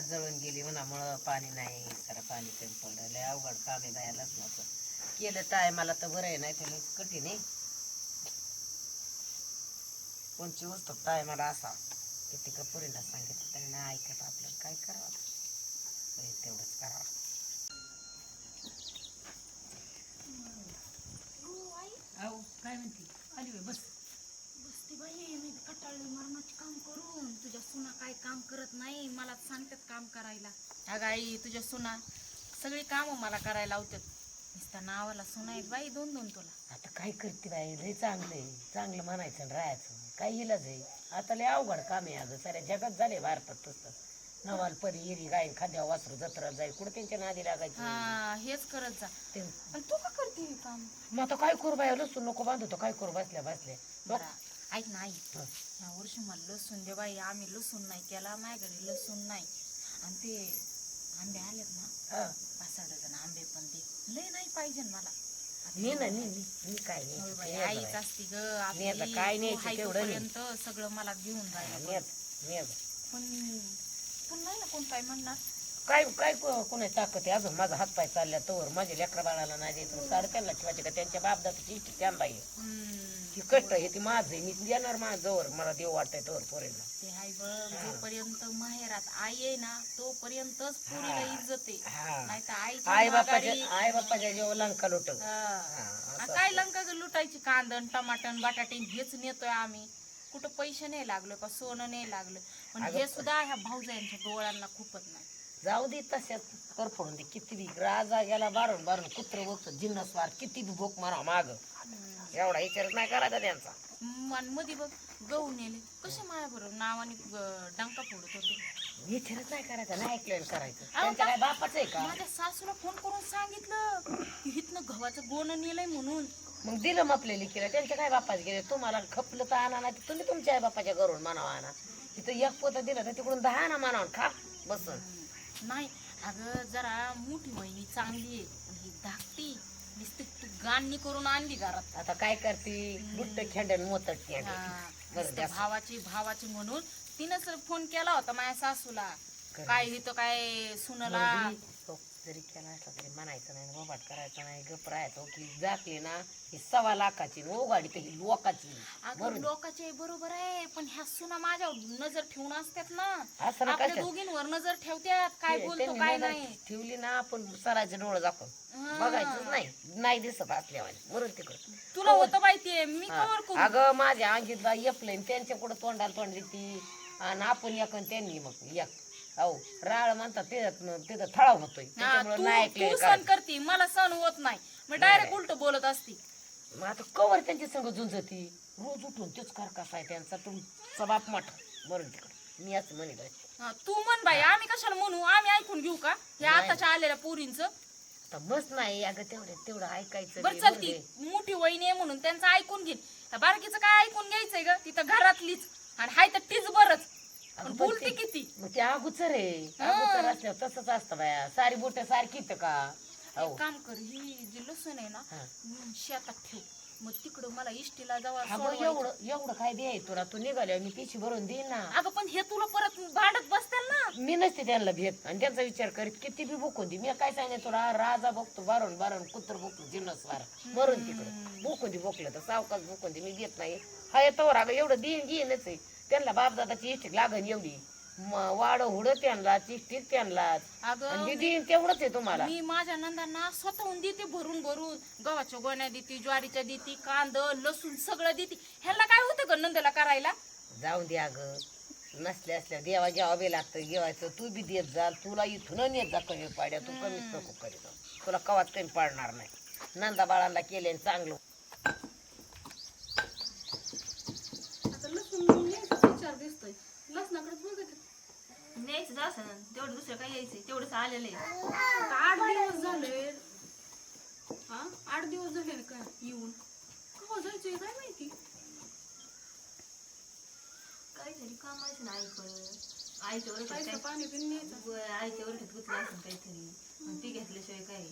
झालाय जळून गेली उन्हामुळं पाणी नाही सारा पाणी कमी पडलं. लय अवघड काम आहे बाया नव्हतं केलं टायमाला तर बरं आहे नाही तर कठीण आहे. कोणची वस्तू टायमाला असा किती का पुरीला सांगितलं त्यांनी नाही ऐकत आपलं. काय करावं? तेवढंच करावं. काय म्हणते? आली बस. बाई मी कटाळली मरणाचे काम करून. तुझ्या सुना काय काम करत नाही मला सांगतात काम करायला. अगं आई तुझ्या सुना सगळी कामं मला करायला लावतात. नुसता नावाला सुना आहेत बाई दोन दोन तुला. आता काय करते बाई? लय चांगलं आहे चांगलं म्हणायचं आणि राहायचं. काय इलाज आहे? आता लय अवघड काम आहे अगं. साऱ्या जगात झाले भारतात तसं. नवाल परी येरी गाय खाद्या वासरू जत्रा जाईल कुठे त्यांच्या नादी लागायची? हा हेच करत जा. ते- पण तू का करते हे काम? मग आता काय करू बाई? लसूण नको बांधतो काय करू? बसल्या बसल्या बरं, ऐक ना आई हं. या वर्षी मला लसूण दे बाई आम्ही लसूण नाही केला माझ्याकडे लसूण नाही आणि ते आंबे आलेत ना. पाच सहा डझन आंबे पण दे लय नाही पाहिजे मला मी ना मी काय होय नाही आईच. असती ग आपली. काय तू हाय नाही. तोपर्यंत सगळं मला घेऊन जायला. पण पण नाही ना कोण काय म्हणणार काय काय को- कोणाची ताकद आहे अजून माझा हात पाय चालल्या तोवर माझ्या लेकरा बाळाला नाही द्यायचं सारं त्यांना ठेवायचे का त्यांच्या बापदाची त्यांना आहे ही कष्ट आहे ती माझं आहे. मी देणार माझं जवळ मला देव वाटतंय तोवर पोरेला ते हाय बघ जोपर्यंत माहेरात आई आहे ना तोपर्यंतच पुरीला इज्जत आहे. हा. नाही तर आई आई बापाच्या आई बापाच्या जेव्हा लंका लुट काय लंका ग लुटायची? कांदण टमाटन बटाटे हेच नेतोय आम्ही. कुठं पैसे नाही लागलो का सोनं नाही लागलं. पण हे सुद्धा ह्या भाऊजायांच्या डोळ्यांना खूपच नाही. जाऊ दे तशात कर पडून दे. किती बी राजा गेला बारून बारून कुत्र बघतो जिन्नसवार किती बी भोक मारा माग. एवढा विचारच नाही करायचा त्यांचा. आणि मध्ये बघ गहू नेले. कसे माझ्या बरोबर नावाने ग- डंका फोडत होते. विचारच नाही करायचा नाही ऐकलेलं करायचं. त्यांच्या काय बापाचं आहे का? माझ्या सासूला फोन करून सांगितलं. की इथनं गव्हाचं गोण नेलंय म्हणून. मग दिलं मापलेली केलं त्यांच्या काय बापाच गेले? तुम्हाला खपलं तर आणा नाही तर तुम्ही तुमच्या आई बापाच्या घरून मानावा आणा. तिथं एक पोतं दिलं तर तिकडून दहा आणा मानावा खा बसून. नाही अगं जरा मोठी वहिनी चांगली आहे. पण ही धाकटी नुसती गाणी करून आणली घरात. आता काय करते? बुट्ट खेंड्यान मोतट हा, बरं नुसतं जास्त. भावाची भावाची म्हणून तिनंच फोन केला होता माझ्या सासूला. काय इथं काय सुनला? मुलगी जरी केला असला तरी म्हणायचं नाही बोबाट करायचं नाही गप राहायचं. की जाते ना ही सव्वा लाखाची न ओगाडी तर ही लोकाची. अगं बरोबर. लोकांचे बरोबर आहे पण ह्या सुना माझ्यावर नजर ठेवून असतात ना. असं ना आपल्या? दोघींवर नजर ठेवत्यात काय बोलतो त्यांनी काय नजर नाही. ठेवली ना आपण सराचे डोळे दाखवून. बघायचंच नाही नाही दिसत असल्यावानी बरोबर तिकडं. तुला होतं माहितीये मी. कवर करू? अगं माझ्या अंगीतला येपलंय त्यांच्या पुढे तोंडाला तोंड देते आणि आपण एक आणि त्यांनी मग एक. हो राळ म्हणतात तिथं तिथं थळाव होतोय. हा, त्याच्यामुळे नाही तू ऐकले सण करती मला सण होत नाही. मग डायरेक्ट उलट बोलत असती. मग आता कवर त्यांच्या संग झुंजती. रोज उठून तेच कारकास आहे त्यांचा तुमचा बाप मोठा. तिकडं. मी असं म्हणत आहे. हा, तू म्हण बाई आम्ही कशाला म्हणू? आम्ही ऐकून घेऊ का? हे नाही. आताच्या आलेल्या पोरींच. आता मस्त नाही अगं तेवढं तेवढं ऐकायचं बरं चल ती आहे. मोठी वहिनी आहे म्हणून त्यांचं ऐकून घेईन. बारकीचं काय ऐकून घ्यायचंय ग? तिथं घरातलीच. आणि हाय तर तीच बरच. पण बोलते किती? मग ते अगोचर आहे. अगोचर असल्यावर तसंच असतं बाया. सारी बोट सारखी तर का? हो. एक काम कर ही जी लसूण आहे ना हा. हम्म, शेतात ठेव. मग तिकडं मला इष्टीला जावा अगं सोडवायचं. एवढं एवढं काय दे तुला? तू निघाल्यावर मी पिशी भरून देईन ना. अगं पण हे तुला परत भांडत बसतील ना. मी नसते त्यांना भेट. आणि त्यांचा विचार करीत किती बी बोकून दे. मी काय सांगितलं तुला? राजा बघतो बारून बारून कुत्र बघतो जिन्नस वार. मरून तिकडं. बोकून दे बोकलं तर सावकाश बोकून दे. मी देत नाही. हा येतो अगं एवढं देईन घेईनच आहे. त्यांना बापदादाची इष्टिक लागन एवढी. वाड हुड त्यांना चिष्टिक त्यांना अगं देईन तेवढंच आहे तुम्हाला. मी माझ्या नंदांना स्वतःहून देते भरून भरून. गव्हाच्या गोण्या देते ज्वारीच्या देते कांद लसूण सगळं देते. ह्याला काय होतं ग नंदला करायला? जाऊन दे अगं. नसले असल्या देवा घ्यावा बी लागतं घेवायचं तू बी देत जा तुला इथून नेत जा कमी पाड्या. तू कमीच नको करीत जाऊ. तुला कवाच कमी पाडणार नाही. नंदा बाळांना केले चांगलं आता लसूण न्यायचा विचार दिसतोय लसणाकडे बघत न्यायचं असं तेवढं दुसरं काय यायचंय तेवढंच आलेलं आहे. आठ दिवस झाले. हा? आठ दिवस झाले ना काय? येऊन. कवा जायचंय काय माहिती? काहीतरी कामाचं ना पैसा वरती पाणी पिऊन न्यायचं. आईच्या वरती गुतलं असेल काहीतरी. ती घेतल्याशिवाय काय?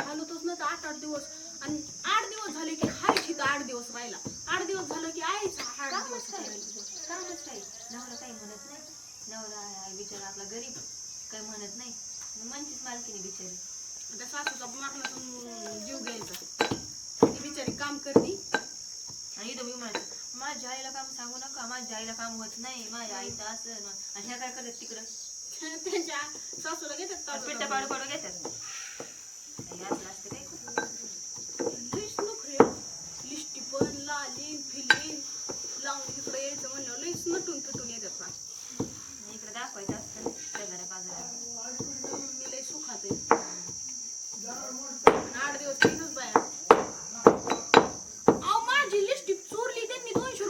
हालतच नाही तर आठ आठ दिवस. आणि आठ दिवस झाले की हाय ठीक आठ दिवस राहिला. आठ दिवस झालं की आईच आठ दिवस काय. कामच काय नवरा काही म्हणत नाही. नवरा आहे बिचारा आपला गरीब काही म्हणत नाही. म्हणतीच मालकीने बिचारी. त्या सासूचा मारणातून जीव घ्यायचा. ती बिचारी काम करती. आणि इथं मी म्हणायचं माझ्या आईला काम सांगू नका. माझ्या आईला काम होत नाही. माझ्या आईचं असं आणि ह्या काय करतात तिकडं? त्यांच्या सासूला घेतात पिट्टा ताबडतोब. पाडू पाडू घेतात. हे manjo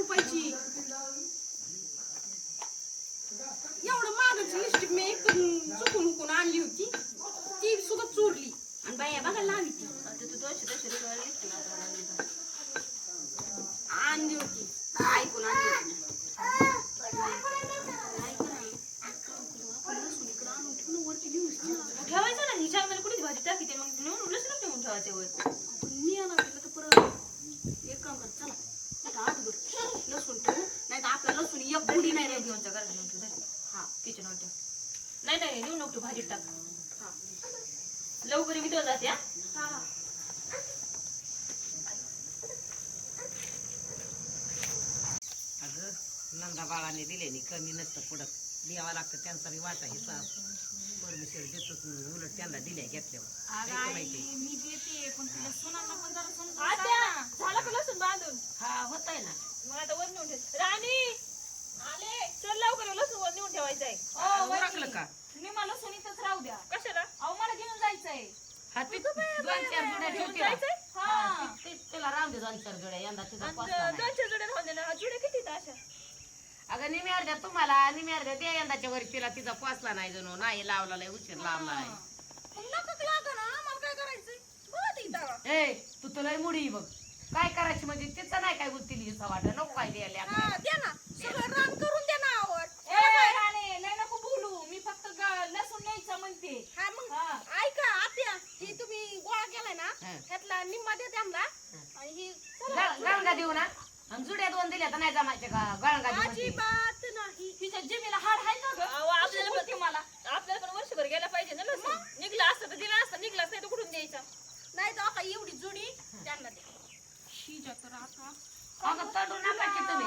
बुडी नाही घेऊन घरात. घेऊन ठेव. हा किचन वाट्या नाही नाही नेऊ नको भाजी टाक. हा लवकर मी तुला जाते हा? हा. अगं नंदा बाळाने दिले नि कमी नसतं पुढं. द्यावा लागतं त्यांचा बी वाटा हिस्सा परमेश्वर देतोच उलट त्यांना दिल्या घेतल्यावर. नाही माहिती? मी देते पण तुला सुनांना पण जरा समजून आत्या, सांग ना. झालं का लसूण बांधून? हा होत आहे ना. मग आता वर नेऊन ठेव. राणी! चल लवकर लसूण वर नेऊन ठेवायचं आहे ओळखलं का? मी मला सुनीतच राहू द्या. कशाला? अहो मला घेऊन जायचंय. हा ती दोन चार जुड्या घेऊन ठेवते ना. जायचंय? हा, ती- ती- तिला राहून दे दोन चार जुड्या यंदा तिचा आणि पोचला नाही. दोनशे जुडे राहून दे ना. हा जुडे किती आहेत अशा? अगं निम्या अर्ध्या तुम्हाला निम्या अर्ध्या त्या यंदाच्या वरी तिला तिचा पोचला नाही जणू. नाही लावला लय उशीर लावलाय मग नका लागा ना. मला काय करायचंय? बघा ती. ए तू तुला मुडी बघ. काय करायची म्हणजे तिचं नाही काय गुत्तीली हिस्सा वाटत नको काय द्यायला हा, आपल्याला. द्या ना. सगळं रान करून द्या ना आवड लय नको बोलू. मी फक्त ग- लसूण न्यायचं म्हणते. हा मग. ऐका आत्या ही तुम्ही गोळा केलाय ना हा. ह्यातला निम्मा देते आम्हाला आणि ही गा- गळंगा देऊ ना. आणि जुड्या दोन दिल्या तर नाही जमायचे का? गळंगा देऊ म्हणते. अजिबात नाही तिच्या जिमीला हाड आहे ना ग अहो, आपल्याला कशी बोलते मला आपल्याला पण वर्षभर गेला पाहिजे ना लसूण निघला असतं तर दिला असतं निघलाच नाही तर कुठून द्यायचा नाही तर आता एवढी जुडी त्यांना द्या शिजा तर आता अगं तडू नका की तुम्ही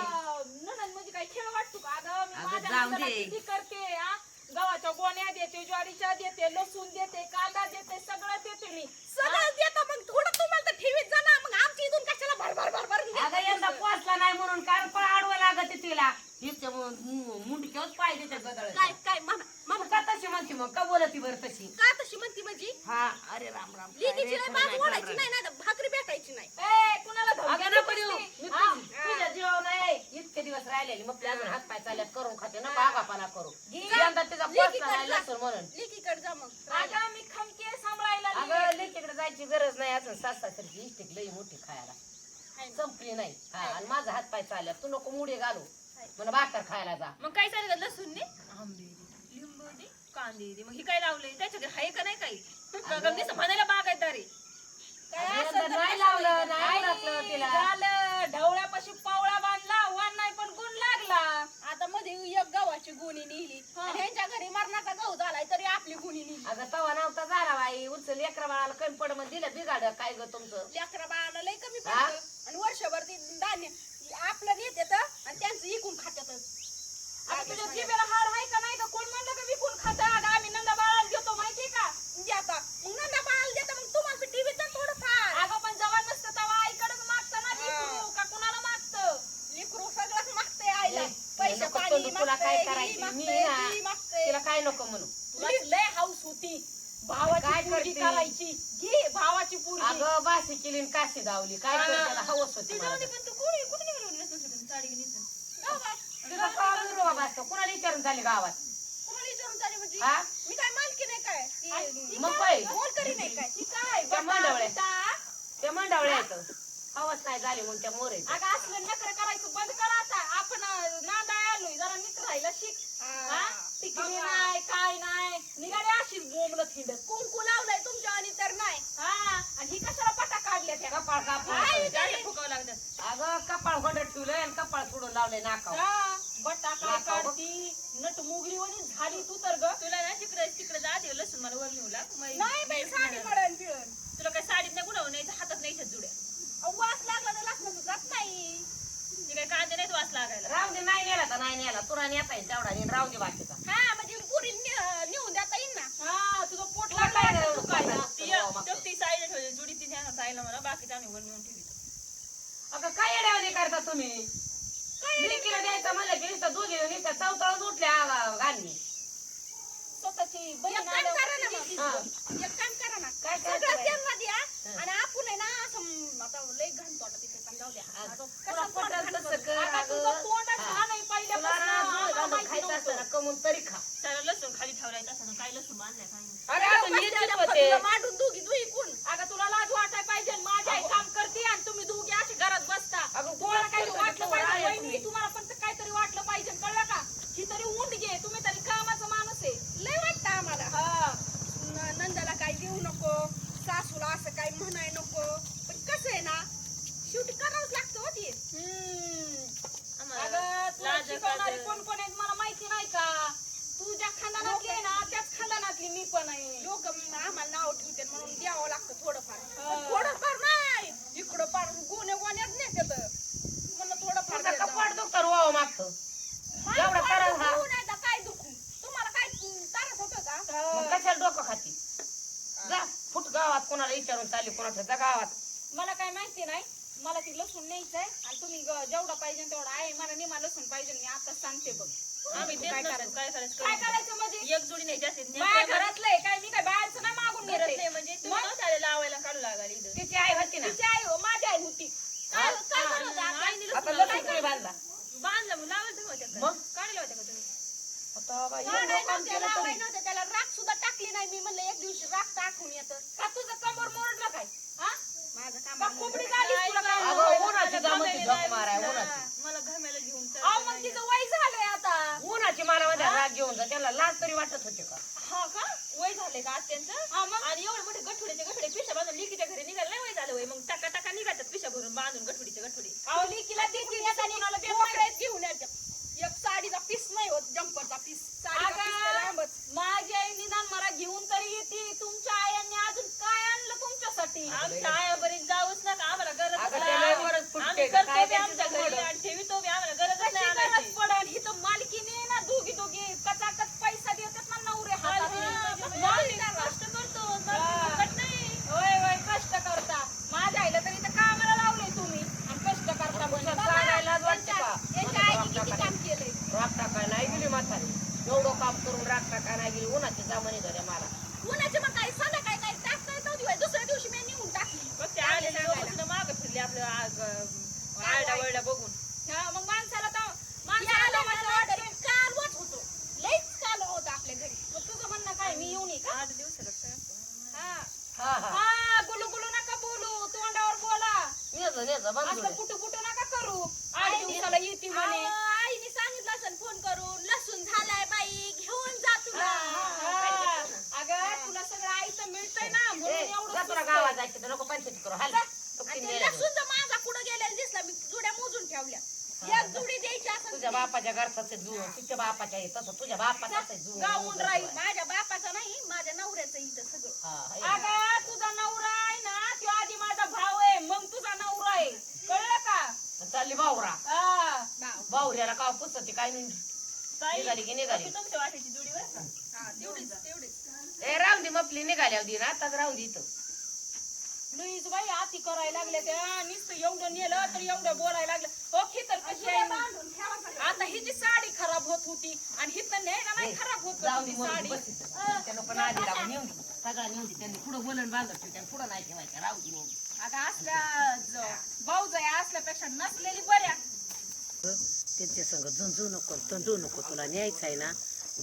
नणंद म्हणजे काही खेळ वाटतो का अगं मी अगं, माझ्या जाऊ नंदाला दे. किती करते हा? गव्हाच्या गोण्या देते ज्वारीच्या देते लसूण देते कांदा देते सगळं देते मी. सगळं देता मग थोडं तुम्हाला तर ठेवीत जा ना. मग आमची इथून कशाला भरभर भरभर अगं यंदा पोचला नाही म्हणून काय पण आडवं लागत तिला? हिच्या मुंडक्यावर पाय देते गदळ. काय काय म्हणा मग का तशी म्हणते? मग का बोलती बरं तशी? का तशी म्हणती माझी? हा अरे राम राम काय लिकीची रे, नाही खरं बाजू नाही, ओढायची खरं नाही ना भाकरी भेटायची नाही ए कुणाला धमकी अगं देत नको देऊ बसते? मी हा? तुझी- तुझ्या जीवावर नाही इतके दिवस राहिलेले मग ते अजून हात पाय चालल्यात करून खाते ना बागापाना करू यंदा तिचा पोचला नाही लसूण म्हणून लिकीकडे जा मग अगं मी खमके सांभाळायला लागली. अगं लेकीकडे जायची गरज नाही अजून सात सासरची इष्टिक लई मोठी खायला. संपली नाही. हा आणि माझा हात पाय चालल्यात तू नको मुडे घालू. म्हणून भाकर खायला जा. मग काय चालेल लसूण आंबे दे, लिंबू दे कांदे दे मग ही काय लावलंय? त्याच्याकडे आहे का नाही काही? म्हणायला आहे यंदा नाही लावलं नाही टाकलं तिला. झालं. ढवळ्यापाशी पावळा बांधला वन नाही पण गुण लागला. मध्ये एक गव्हाची गुणी नेली. आणि ह्यांच्या घरी मरणाचा गहू झालाय तरी आपली गुणी नेली. अगं तवा नव्हता झाला बाई. उचल लेकरा बाळाला कमी पड मग दिलं बिघाड. काय ग तुमचं? लेकरा बाळाला लय कमी? पडतं. आणि वर्षभर ते धान्य आपलं नेतात आणि त्यांचं इकून खात्यात आता तुझ्या जिभेला हाड आहे का नाही का कोण म्हणलं का विकून खाता अगं आम्ही नंदा बाळाला घेतो माहितीये का देता मग नंदा बाळाला देता मग तुम्हाला टीव्हीचा थोडंफार अगं पण जवान नसतं तेव्हा आईकडेच मागतं ना लेकरू का कुणाला मागतं लेकरू सगळंच मागतंय आईला ए, पैसे नको तुला काय ही करायची मी मागते, ना ती मागते. तिला काय नको म्हणू तुला लय हाऊस होती भावाची काय पोरगी करते? करायची घे भावाची पोरगी अगं बासी केली आणि काशी दावली काय हा. करू त्याला हवस होती मला. त्याच्यामध्ये पण तू कुठे कुठे निघाली नेसून सुटून साडी नेसून तुझा कॉल रोग असतो. कुणाला विचारून झाली गावात? कोणाला विचारून चालली म्हणजे? हा? मी काय मालकी नाही काय? ती मग काय? काय? बोल करी नाही काय. ती काय? त्या मंडवळ्या. बटा, ते मंडवळ्या येतं. हवस नाही झाली म्हणून त्या मोर. अगं असलं नखरं करायचं बंद करा आता. आपण अं, नांदाय आलोय. जरा नीट राहायला शिक. हा? टिकली नाही काय नाही. निघाले अशीच बोंबलत हिंडत कुंकू लावलंय तुमच्या आणि तर नाही. हा? आणि ही कशाला पटा काढल्या त्या कपाळ कापून फुकावं अगं कपाळ होंड ठेवलंय आणि कपाळ सोडून लावलंय नाकावर. हा, बटा काय नाकावर. काढती नट मुगली झाली तू तर ग. तुला ना तिकडे तिकडे जा ते लसूण मला वर नेऊ लाग. मग- नाही बाई साडी पडन पिळण तुला काय साडीत नाही कुठं नाही हातात नाही येतात जुड्या वास लागला तर जात नाही. ते काय कांदे नाही वास लागायला. राहू दे नाही नेला तर नाही नेला. तुला नेता येईल तेवढा नेन राहू दे बाकीचा. हा म्हणजे पुरी नेऊन देता येईल ना? हा तुझं पोट तुला काय तू काय नाही. ती तो ती साईडला ठेवली. जुडी ती ध्यानात साईडला मला बाकीचं आम्ही वर नेऊन ठेवतो. अगं काय येड्यावानी करता तुम्ही? लिकीला द्यायचं म्हणलं की नुसतं दोघी नुसतं चौथाळून उठल्या घालणी स्वतःची बहीण काम आल्यावर करा ना किती हा. दिसतं. एक काम करा ना काय सगळं करायचं त्यांना द्या आणि आपण आहे ना असं म, आता लय घाण तोंड तिथे पण जाऊ द्या आता तुला कसं तोंड पटल घाण तसं करू? कर आता अगं. तुझं तोंडच हा. घाण आहे तुला ना पहिल्यापासून दूध आम्हाला आणून माहिती खायचं नव्हतं. असतं ना कमून तरी खा सारं लसूण खाली ठेवलाय तसं काय लसूण बांधलाय काय नाही. अरे बसल्या नीटच त्या होते फकीला मांडून दोघी दुई कोण अगं तुला लाज वाटाय पाहिजे माझी आई काम करते आणि तुम्ही दोघे असे घरात बसता अगं, तुम्हाला काही करतो वाटलं तर पाहिजे आहे वहिनी, तुम्ही. तुम्हाला पण तर काहीतरी वाटलं पाहिजे कळलं का ही तरी उंड घे तुम्ही तरी कामाचा माणूस आहे लय वाटतं आम्हाला हा न- नंदाला काही देऊ नको सासूला असं काही म्हणाय नको पण कसं आहे ना शेवटी करावंच लागतं हो ते हम्म. आम्हाला अगं तुला लाज शिकवणारे काजं. कोण कोण आहेत मला माहिती नाही का तू ज्या खानदानातली आहे ना त्याच खानदानातली मी पण आहे लोक आम्हाला नाव ठेवते म्हणून द्यावं लागतं थोडंफार हा. पण थोडंफार नाही इकडं फार गुन्हे गोण्यात नेतात म्हणलं थोडंफार तुझा देत जावं. कपाट दुखतं रोवावं मागतं माझं एवढं फार करा हा. दुखू नाही तर काय दुखू तुम्हाला काय त्रास होतो का मग कशाला डोकं खाती जा फुट गावात कोणाला विचारून चालली कोणाच्या जा गावात मला काय माहिती नाही. मला ती लसूण न्यायचंय आणि तुम्ही ग- जेवढा पाहिजे तेवढा आहे. मला निमा लसूण पाहिजे मी आता सांगते बघ. आम्ही काय नसतो करायचं? काय करायचं काय कळत करायचं म्हणजे? नाही. एक जोडी नाही जास्त माझ्या घरातलं आहे काय? मी काय बाहेरचं ना मागून घेते. नाही म्हणजे तू मग? नव्हता लावायला काढू लागाली इथं. तिची आई होती ना. तिची आई हो माझी आई होती. काय काय करत होता आणि आईने आता लसूण लसूण तुम्ही बांधला. बांधला मग? काढला होत्या का तुम्ही? आता बाई, काम केलं त्याला राख सुद्धा टाकली नाही. मी म्हणलं एक दिवशी राख टाकून येतं. का तुझं कमर मोडलं काय? माझं काम का खोबडी झाली तुला काय अगं, मोडायला? उन्हाची जामती घामायला झक माराय, नाही, उन्हाची. मला घामायला घेऊन अहो मग तिचं वय झालंय आता. उन्हाची मला मध्ये राग घेऊन जा त्याला लाज तरी वाटत होते का? हा का? वय झाले का हा मग आणि एवढे मोठे गठुड्याचे गठुडे पिशा बांधून लिकीच्या घरी निघायला नाही वय झालं वय मग टाका टाका निघातात पिशा भरून बांधून गठुडीचे गठुडे अहो लेकीला देते येताना कुणाला देत नाही. मोकळ्यात घेऊन यायचं एक साडीचा पीस नाही होत जम्परचा पीस साडीचा piece तर अगं, लांबच. माझी आई निदान मला घेऊन तरी येते तुमच्या आयांनी अजून काय आणलं तुमच्यासाठी आमच्या आयापर्यंत जाऊच नका आम्हाला गरज अगं, नाही. त्याला वरच फुटके. आम्ही करतो काय बी त्याची आमच्या घरी जमवलं? आणि ठेवितो बी आम्हाला गरजच कशी नाही गरज आणायची. पडल ही तर मालकीने आहे ना दोघी दोघी कचाकच पैसा देतात ना नवरे हातात मालकीण मालकीण कष्ट करतो हा. मालकीण फुकट नाही होय होय कष्ट करता माझ्या आईला तरी तर कामाला लावले तुम्ही आणि कष्ट करता म्हणजे तुझ्या चालायला लाज वाटते का यांच्या आईने किती काम केलंय राग टाकाय नाही गेली म्हातारी एवढं काम करून राग टाकाय नाही गेली उन्हाची जामणी झाल्या मला उन्हाचे मग काय सांगा काय काय टाकता येत नव्हती बाई. दुसऱ्या दिवशी मी नेऊन टाकली मग ते आलेले लोकं मागं फिरले आपलं आग आरडा वरडा बघून हा, मग माणसाला तर या माणसाला आल्या तर मला वाटतं, तरी कालवत होतो लईच काल होतं आपल्या घरी मग तुझं म्हणणं काय मी येऊन ये का आठ दिवसाला काय हा हा हा हा गुलू गुलू नका बोलू तोंडावर बोला नेज नेज असं बांधून कुठं कुठं नका करू आठ दिवसाला येते म्हणे अहो, आईने सांगितलं असेल फोन करून लसूण झालाय बाई घेऊन जा तुला हा, अगं तुला सगळं आईचं मिळतंय ना म्हणून ए, एवढं जा तुला सुचतंय. गावात जायचं तर नको पंचायती करू हाल आणि ते लसूण जर माझा कुठं गेलेला दिसला मी जुड्या मोजून ठेवल्या एक जुडी द्यायची असेल तुझ्या घरचं जुळून तुझ्या बापाच्या आहे तसं तुझ्या बापाचं जुळून गावून राहील. माझ्या बापाचा नाही माझ्या नवऱ्याचं इथं सगळं. अगं तुझा नवरा आहे ना तो आधी माझा भाऊ आहे मग तुझा नवरा आहे. कळलं का? चालली बावरा. नाव. बावऱ्याला का पुसते काय निघाली की निघाली. बाकी तुमच्या वाटेची जोडी बरं का? हा, तेवढीच तेवढीच. ए राहून दे मपली निघाल्या होती ना आताच राहून दे इथं. लईच बाई आती करायला लागले त्या. नुसतं एवढं नेलं तर एवढं बोलायला लागलं. ओके तर कशी आहे. आता हिची साडी खराब होत होती आणि हिथं न्यायला नाही खराब होत जाऊ दे ती मरून साडी. बस इथं. त्यानं पण आधी लावून नेऊन दे. सगळा नेऊन दे. त्यांनी पुढं वलन बांधत ठेवते आणि पुढं नाही ठेवायचं. राहू दे नेऊन दे. आता असल्या भाऊजाई असल्यापेक्षा नसलेली बऱ्या. त्यांच्या संग झुंजू नको तंडू नको. तुला न्यायचं आहे ना?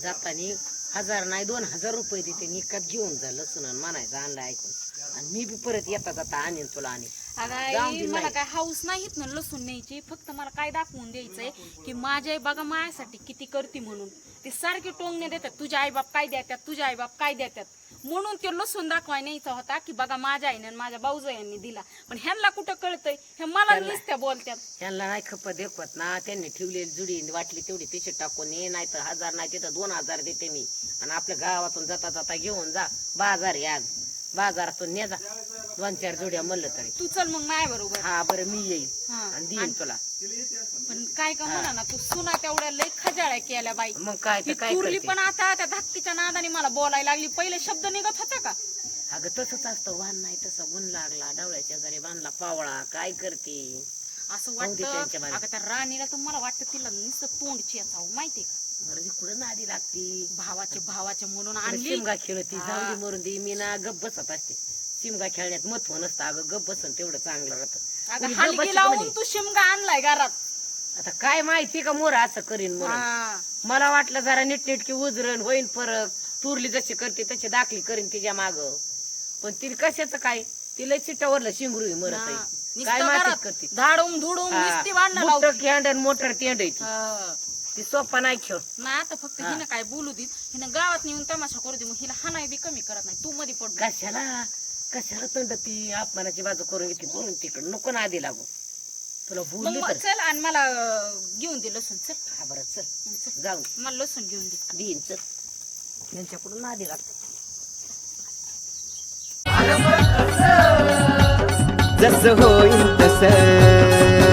जातानी हजार नाही दोन हजार रुपये देते. आणि एकात घेऊन जा लसूण आणि म्हणायचं आणलं ऐकून. आणि मी बी परत येता जाता आणीन तुला आणि. अगं आई मला. काय हाऊस नाहीत ना लसूण न्यायची. फक्त मला काय दाखवून द्यायचंय की माझी आई बघा माझ्यासाठी किती करते म्हणून. ते सारखे टोंगणे देतात. तुझे आईबाप काय देतात? तुझे आईबाप काय देतात? म्हणून ते लसूण दाखवाय न्यायचा होता की बघा माझ्या आईने आणि माझ्या भाऊजाईंनी दिला. पण ह्यांना कुठं कळतंय? हे मला नुसत्या बोलतात त्यांना नाही खपत देखवत ना. त्यांनी ठेवलेली जुडी वाटली तेवढी तिचे टाकून ये नाही तर हजार नाही तिथं दोन हजार देते मी. आणि आपल्या गावातून जाता जाता घेऊन जा. बाजार आज. बाजारातून ने जा दोन चार जोड्या म्हणलं तरी. तू चल मग माय बरोबर. हा बरं मी येईल. आणि देईन तुला. पण काय का म्हणा ना तू सुना तेवढ्या लय खजाळ्या केल्या बाई. मग काय तर काय करते? पण आता त्या धाकटीच्या नादाने मला बोलायला लागली. पहिले शब्द निघत होता का? अगं तसंच असतं. वाहन नाही तसं. गुण लागला डावळ्याच्या शेजारी बांधला पावळा. काय करते? असं जाऊ दे त्यांच्या वाटतं. अगं त्या राणीला तर मला वाटतं तिला नुसतं तोंड चेचावं. माहितीये का? बरं ती कुठं नादी लागती? भावाचे भावाचे म्हणून इकडे आणली. शिमगा खेळती हा. जाऊ दे मरून दे मी ना गप बसत असते. शिमगा खेळण्यात महत्त्व नसतं. अगं गप बसन तेवढं चांगलं राहतं. अगं कुणी गप हलकी बसतं लावून म्हणे. तू शिमगा आणलाय घरात. आता काय माहिती का मोर असं करीन म्हणून? हा. मला वाटलं जरा नीटनेटकी उजरण होईन फरक तुरली जशी करते तशी दाखली करीन तिच्या माग. पण तिला कशाचं काय? तिला चिट्टावरलं शिंगरू मरत हा. आहे नुसतं काय घरात करते धाडून धुडून नुसती वाढणं मोठं लावते. मोटर तेंड आहे ती. हा. ती सोपा नाही खेळ. नाही आता फक्त हा. हिनं काय बोलू दे हिनं गावात नेऊन तमाशा करू दे मग हिला हाणाय बी कमी करत नाही. तू मध्ये पड. कशाला? कशाला तंड ती अपमानाची बाजू करून घेतली? बोलून तिकडं. नको ना आधी लागू. तुला बोलली मग तर. चल आणि मला अं, घेऊन दे लसूण. चल. हा बरं चल. चल. जाऊन मला लसूण घेऊन दे. देईन चल. यांच्याकडून नादी लागत. जसं होईल तसं.